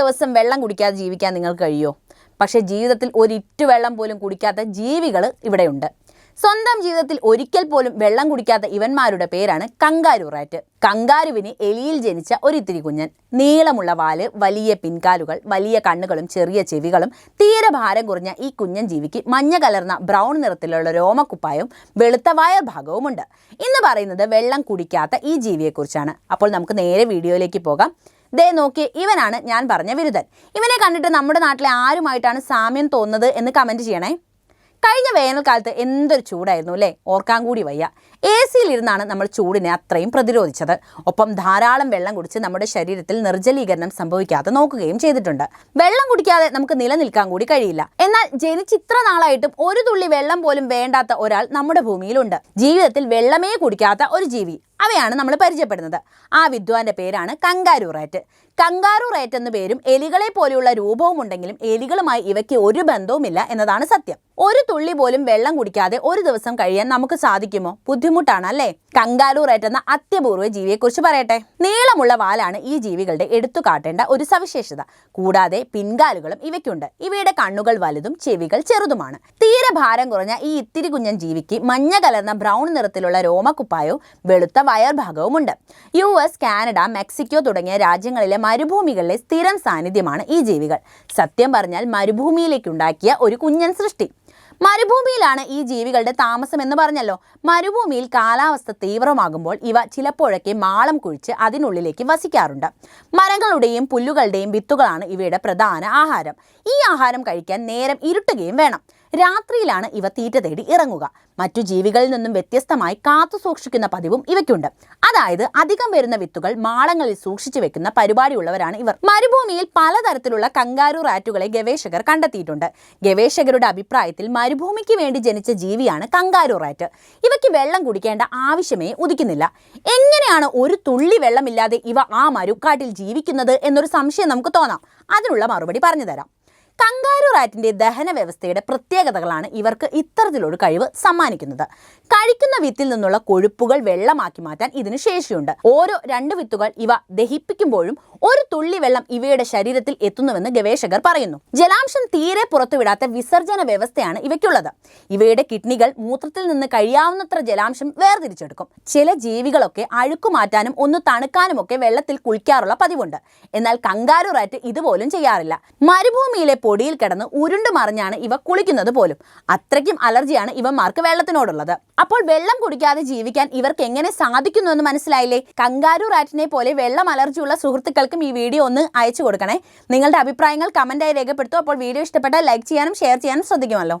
ദിവസം വെള്ളം കുടിക്കാതെ ജീവിക്കാൻ നിങ്ങൾക്ക് കഴിയുമോ പക്ഷേ ജീവിതത്തിൽ ഒരിറ്റു വെള്ളം പോലും കുടിക്കാത്ത ജീവികൾ ഇവിടെയുണ്ട്. സ്വന്തം ജീവിതത്തിൽ ഒരിക്കൽ പോലും വെള്ളം കുടിക്കാത്ത ഇവന്മാരുടെ പേരാണ് കങ്കാരു റാറ്റ് കങ്കാരുവിന് എലിയിൽ ജനിച്ച ഒരിത്തിരി കുഞ്ഞൻ. നീളമുള്ള വാൽ വലിയ പിൻകാലുകൾ വലിയ കണ്ണുകളും ചെറിയ ചെവികളും തീരെ ഭാരം കുറഞ്ഞ ഈ കുഞ്ഞൻ ജീവിക്ക് മഞ്ഞ കലർന്ന ബ്രൗൺ നിറത്തിലുള്ള രോമക്കുപ്പായവും വെളുത്ത വയർ ഭാഗവുമുണ്ട്. ഇന്ന് പറയുന്നത് വെള്ളം കുടിക്കാത്ത ഈ ജീവിയെക്കുറിച്ചാണ്. അപ്പോൾ നമുക്ക് നേരെ വീഡിയോയിലേക്ക് പോകാം. ദേ നോക്കി ഇവനാണ് ഞാൻ പറഞ്ഞ വിരുദ്ധൻ ഇവനെ കണ്ടിട്ട് നമ്മുടെ നാട്ടിലെ ആരുമായിട്ടാണ് സാമ്യം തോന്നുന്നത് എന്ന് കമന്റ് ചെയ്യണേ? കഴിഞ്ഞ വേനൽക്കാലത്ത് എന്തൊരു ചൂടായിരുന്നു അല്ലേ? ഓർക്കാൻ കൂടി വയ്യ. എ സിയിലിരുന്നാണ് നമ്മൾ ചൂടിനെ അത്രയും പ്രതിരോധിച്ചത്. ഒപ്പം ധാരാളം വെള്ളം കുടിച്ച് നമ്മുടെ ശരീരത്തിൽ നിർജലീകരണം സംഭവിക്കാതെ നോക്കുകയും ചെയ്തിട്ടുണ്ട്. വെള്ളം കുടിക്കാതെ നമുക്ക് നിലനിൽക്കാൻ കൂടി കഴിയില്ല. എന്നാൽ ജനിച്ച് ഇത്ര നാളായിട്ടും ഒരു തുള്ളി വെള്ളം പോലും വേണ്ടാത്ത ഒരാൾ നമ്മുടെ ഭൂമിയിലുണ്ട്. ജീവിതത്തിൽ വെള്ളമേ കുടിക്കാത്ത ഒരു ജീവി. അവയാണ് നമ്മൾ പരിചയപ്പെടുന്നത്. ആ വിദ്വാന്റെ പേരാണ് കങ്കാരു റാറ്റ്. കങ്കാരു റാറ്റ് എന്ന പേരും എലികളെ പോലെയുള്ള രൂപവും ഉണ്ടെങ്കിലും എലികളുമായി ഇവയ്ക്ക് ഒരു ബന്ധവുമില്ല എന്നതാണ് സത്യം. ഒരു തുള്ളി പോലും വെള്ളം കുടിക്കാതെ ഒരു ദിവസം കഴിയാൻ നമുക്ക് സാധിക്കുമോ? ബുദ്ധിമുട്ടാണ് അല്ലേ? കങ്കാലൂർ റേറ്റ് എന്ന അത്യപൂർവ ജീവിയെക്കുറിച്ച് പറയട്ടെ. നീളമുള്ള വാലാണ് ഈ ജീവികളുടെ എടുത്തു കാട്ടേണ്ട ഒരു സവിശേഷത. കൂടാതെ പിൻകാലുകളും ഇവയ്ക്കുണ്ട്. ഇവയുടെ കണ്ണുകൾ വലുതും ചെവികൾ ചെറുതുമാണ്. തീരെ ഭാരം കുറഞ്ഞ ഈ ഇത്തിരി കുഞ്ഞൻ ജീവിക്ക് മഞ്ഞ കലർന്ന ബ്രൗൺ നിറത്തിലുള്ള രോമക്കുപ്പായവും വെളുത്ത വയർ ഭാഗവുമുണ്ട്. യു എസ് കാനഡ മെക്സിക്കോ തുടങ്ങിയ രാജ്യങ്ങളിലെ മരുഭൂമികളിലെ സ്ഥിരം സാന്നിധ്യമാണ് ഈ ജീവികൾ. സത്യം പറഞ്ഞാൽ മരുഭൂമിയിലേക്കുണ്ടാക്കിയ ഒരു കുഞ്ഞൻ സൃഷ്ടി. മരുഭൂമിയിലാണ് ഈ ജീവികളുടെ താമസം എന്ന് പറഞ്ഞല്ലോ. മരുഭൂമിയിൽ കാലാവസ്ഥ തീവ്രമാകുമ്പോൾ ഇവ ചിലപ്പോഴൊക്കെ മാളം കുഴിച്ച് അതിനുള്ളിലേക്ക് വസിക്കാറുണ്ട്. മരങ്ങളുടെയും പുല്ലുകളുടെയും വിത്തുകളാണ് ഇവയുടെ പ്രധാന ആഹാരം. ഈ ആഹാരം കഴിക്കാൻ നേരം ഇരുട്ടുകയും വേണം. രാത്രിയിലാണ് ഇവ തീറ്റ തേടി ഇറങ്ങുക. മറ്റു ജീവികളിൽ നിന്നും വ്യത്യസ്തമായി കാത്തു സൂക്ഷിക്കുന്ന പതിവും ഇവയ്ക്കുണ്ട്. അതായത് അധികം വരുന്ന വിത്തുകൾ മാളങ്ങളിൽ സൂക്ഷിച്ചു വെക്കുന്ന പരിപാടിയുള്ളവരാണ് ഇവർ. മരുഭൂമിയിൽ പലതരത്തിലുള്ള കങ്കാരു റാറ്റുകളെ ഗവേഷകർ കണ്ടെത്തിയിട്ടുണ്ട്. ഗവേഷകരുടെ അഭിപ്രായത്തിൽ മരുഭൂമിക്ക് വേണ്ടി ജനിച്ച ജീവിയാണ് കങ്കാരു റാറ്റ്. ഇവയ്ക്ക് വെള്ളം കുടിക്കേണ്ട ആവശ്യമേ ഉദിക്കുന്നില്ല. എങ്ങനെയാണ് ഒരു തുള്ളി വെള്ളമില്ലാതെ ഇവ ആ മരുക്കാട്ടിൽ ജീവിക്കുന്നത് എന്നൊരു സംശയം നമുക്ക് തോന്നാം. അതിനുള്ള മറുപടി പറഞ്ഞു തരാം. കങ്കാരു റാറ്റിന്റെ ദഹന വ്യവസ്ഥയുടെ പ്രത്യേകതകളാണ് ഇവർക്ക് ഇത്തരത്തിലൊരു കഴിവ് സമ്മാനിക്കുന്നത്. കഴിക്കുന്ന വിത്തിൽ നിന്നുള്ള കൊഴുപ്പുകൾ വെള്ളമാക്കി മാറ്റാൻ ഇതിന് ശേഷിയുണ്ട്. ഓരോ രണ്ട് വിത്തുകൾ ഇവ ദഹിപ്പിക്കുമ്പോഴും ഒരു തുള്ളി വെള്ളം ഇവയുടെ ശരീരത്തിൽ എത്തുന്നുവെന്ന് ഗവേഷകർ പറയുന്നു. ജലാംശം തീരെ പുറത്തുവിടാത്ത വിസർജന വ്യവസ്ഥയാണ് ഇവയ്ക്കുള്ളത്. ഇവയുടെ കിഡ്നികൾ മൂത്രത്തിൽ നിന്ന് കഴിയാവുന്നത്ര ജലാംശം വേർതിരിച്ചെടുക്കും. ചില ജീവികളൊക്കെ അഴുക്കു മാറ്റാനും ഒന്ന് തണുക്കാനുമൊക്കെ വെള്ളത്തിൽ കുളിക്കാറുള്ള പതിവുണ്ട്. എന്നാൽ കങ്കാരു റാറ്റ് ഇതുപോലും ചെയ്യാറില്ല. മരുഭൂമിയിലെ പൊടിയിൽ കിടന്ന് ഉരുണ്ട് മറിഞ്ഞാണ് ഇവ കുളിക്കുന്നത് പോലും. അത്രയ്ക്കും അലർജിയാണ് ഇവന്മാർക്ക് വെള്ളത്തിനോടുള്ളത്. അപ്പോൾ വെള്ളം കുടിക്കാതെ ജീവിക്കാൻ ഇവർക്ക് എങ്ങനെ സാധിക്കുന്നു എന്ന് മനസ്സിലായില്ലേ? കങ്കാരു റാറ്റിനെ പോലെ വെള്ളം അലർജിയുള്ള സുഹൃത്തുക്കൾക്കും ഈ വീഡിയോ ഒന്ന് അയച്ചു കൊടുക്കണേ. നിങ്ങളുടെ അഭിപ്രായങ്ങൾ കമന്റായി രേഖപ്പെടുത്തും. അപ്പോൾ വീഡിയോ ഇഷ്ടപ്പെട്ടാൽ ലൈക്ക് ചെയ്യാനും ഷെയർ ചെയ്യാനും ശ്രദ്ധിക്കുമല്ലോ.